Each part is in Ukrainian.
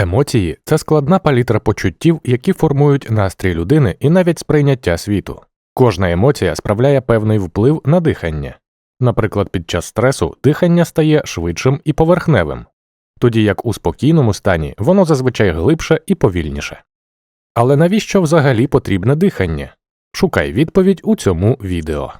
Емоції це складна палітра почуттів, які формують настрій людини і навіть сприйняття світу. Кожна емоція справляє певний вплив на дихання. Наприклад, під час стресу дихання стає швидшим і поверхневим, тоді як у спокійному стані воно зазвичай глибше і повільніше. Але навіщо взагалі потрібне дихання? Шукай відповідь у цьому відео.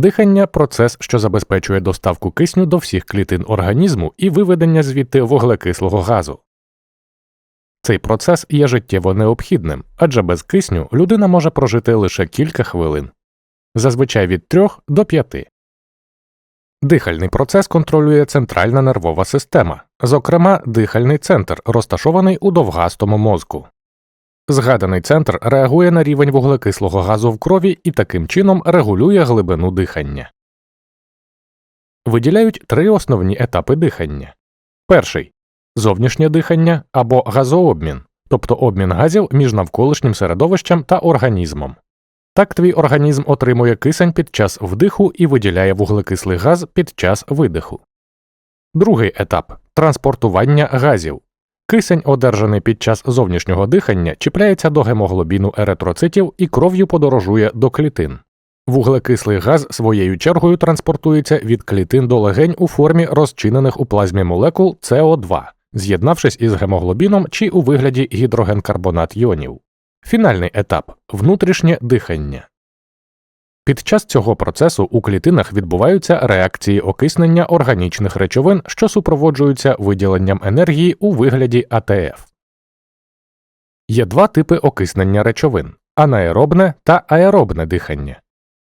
Дихання процес, що забезпечує доставку кисню до всіх клітин організму і виведення звідти вуглекислого газу. Цей процес є життєво необхідним, адже без кисню людина може прожити лише кілька хвилин, зазвичай від 3 до 5. Дихальний процес контролює центральна нервова система, зокрема дихальний центр, розташований у довгастому мозку. Згаданий центр реагує на рівень вуглекислого газу в крові і таким чином регулює глибину дихання. Виділяють три основні етапи дихання. Перший зовнішнє дихання або газообмін, тобто обмін газів між навколишнім середовищем та організмом. Так твій організм отримує кисень під час вдиху і виділяє вуглекислий газ під час видиху. Другий етап транспортування газів. Кисень, одержаний під час зовнішнього дихання, чіпляється до гемоглобіну еритроцитів і кров'ю подорожує до клітин. Вуглекислий газ своєю чергою транспортується від клітин до легень у формі розчинених у плазмі молекул СО2, з'єднавшись із гемоглобіном чи у вигляді гідрогенкарбонат йонів. Фінальний етап внутрішнє дихання. Під час цього процесу у клітинах відбуваються реакції окиснення органічних речовин, що супроводжуються виділенням енергії у вигляді АТФ. Є два типи окиснення речовин анаеробне та аеробне дихання.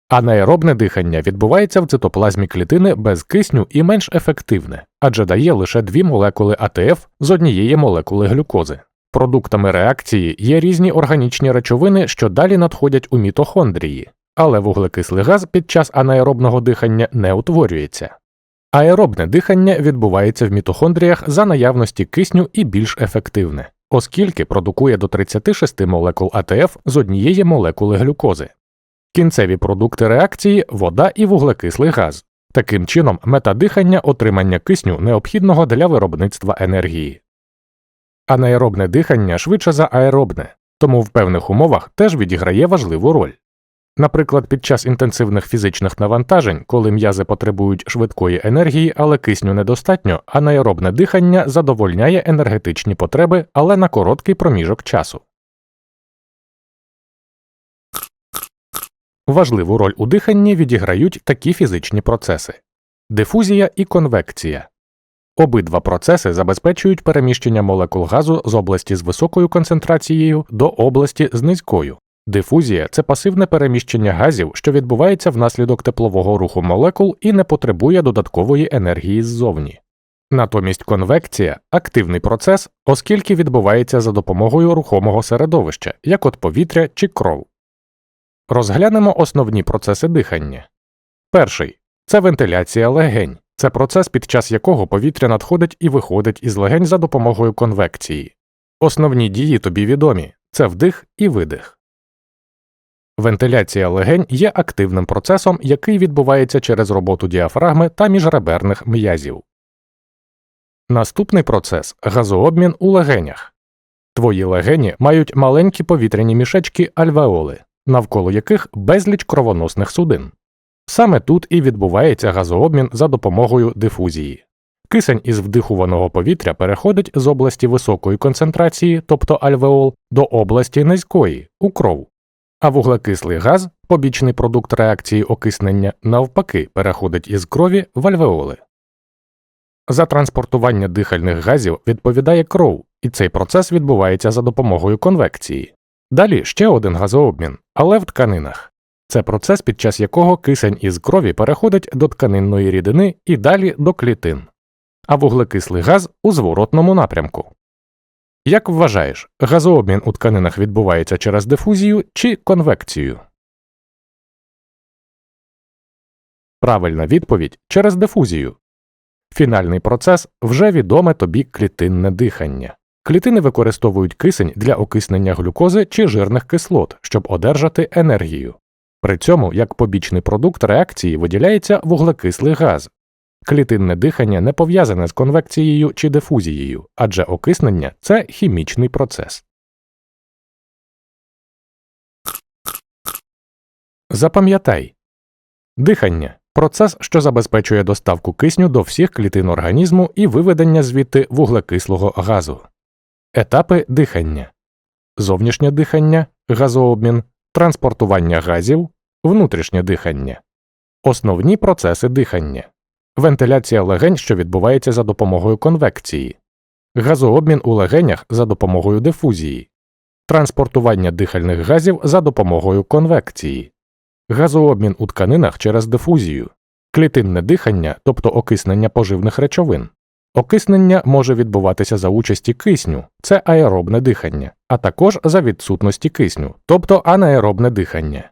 Анаеробне дихання відбувається в цитоплазмі клітини без кисню і менш ефективне, адже дає лише дві молекули АТФ з однієї молекули глюкози. Продуктами реакції є різні органічні речовини, що далі надходять у мітохондрії, але вуглекислий газ під час анаеробного дихання не утворюється. Аеробне дихання відбувається в мітохондріях за наявності кисню і більш ефективне, оскільки продукує до 36 молекул АТФ з однієї молекули глюкози. Кінцеві продукти реакції вода і вуглекислий газ. Таким чином, мета дихання отримання кисню необхідного для виробництва енергії. Анаеробне дихання швидше за аеробне, тому в певних умовах теж відіграє важливу роль. Наприклад, під час інтенсивних фізичних навантажень, коли м'язи потребують швидкої енергії, але кисню недостатньо, анаеробне дихання задовольняє енергетичні потреби, але на короткий проміжок часу. Важливу роль у диханні відіграють такі фізичні процеси дифузія і конвекція. Обидва процеси забезпечують переміщення молекул газу з області з високою концентрацією до області з низькою. Дифузія це пасивне переміщення газів, що відбувається внаслідок теплового руху молекул і не потребує додаткової енергії ззовні. Натомість конвекція активний процес, оскільки відбувається за допомогою рухомого середовища, як от повітря чи кров. Розглянемо основні процеси дихання. Перший це вентиляція легень. Це процес, під час якого повітря надходить і виходить із легень за допомогою конвекції. Основні дії тобі відомі це вдих і видих. Вентиляція легень є активним процесом, який відбувається через роботу діафрагми та міжреберних м'язів. Наступний процес газообмін у легенях. Твої легені мають маленькі повітряні мішечки альвеоли, навколо яких безліч кровоносних судин. Саме тут і відбувається газообмін за допомогою дифузії. Кисень із вдихуваного повітря переходить з області високої концентрації, тобто альвеол, до області низької у кров, а вуглекислий газ, побічний продукт реакції окиснення, навпаки, переходить із крові в альвеоли. За транспортування дихальних газів відповідає кров, і цей процес відбувається за допомогою конвекції. Далі ще один газообмін, але в тканинах. Це процес, під час якого кисень із крові переходить до тканинної рідини і далі до клітин, а вуглекислий газ у зворотному напрямку. Як вважаєш, газообмін у тканинах відбувається через дифузію чи конвекцію? Правильна відповідь через дифузію. Фінальний процес вже відоме тобі клітинне дихання. Клітини використовують кисень для окиснення глюкози чи жирних кислот, щоб одержати енергію. При цьому як побічний продукт реакції виділяється вуглекислий газ. Клітинне дихання не пов'язане з конвекцією чи дифузією, адже окиснення це хімічний процес. Запам'ятай дихання процес, що забезпечує доставку кисню до всіх клітин організму і виведення звідти вуглекислого газу. Етапи дихання зовнішнє дихання, газообмін, транспортування газів, внутрішнє дихання, основні процеси дихання, вентиляція легень, що відбувається за допомогою конвекції, газообмін у легенях за допомогою дифузії, транспортування дихальних газів за допомогою конвекції, газообмін у тканинах через дифузію, клітинне дихання, тобто окиснення поживних речовин. Окиснення може відбуватися за участі кисню, це аеробне дихання, а також за відсутності кисню, тобто анаеробне дихання.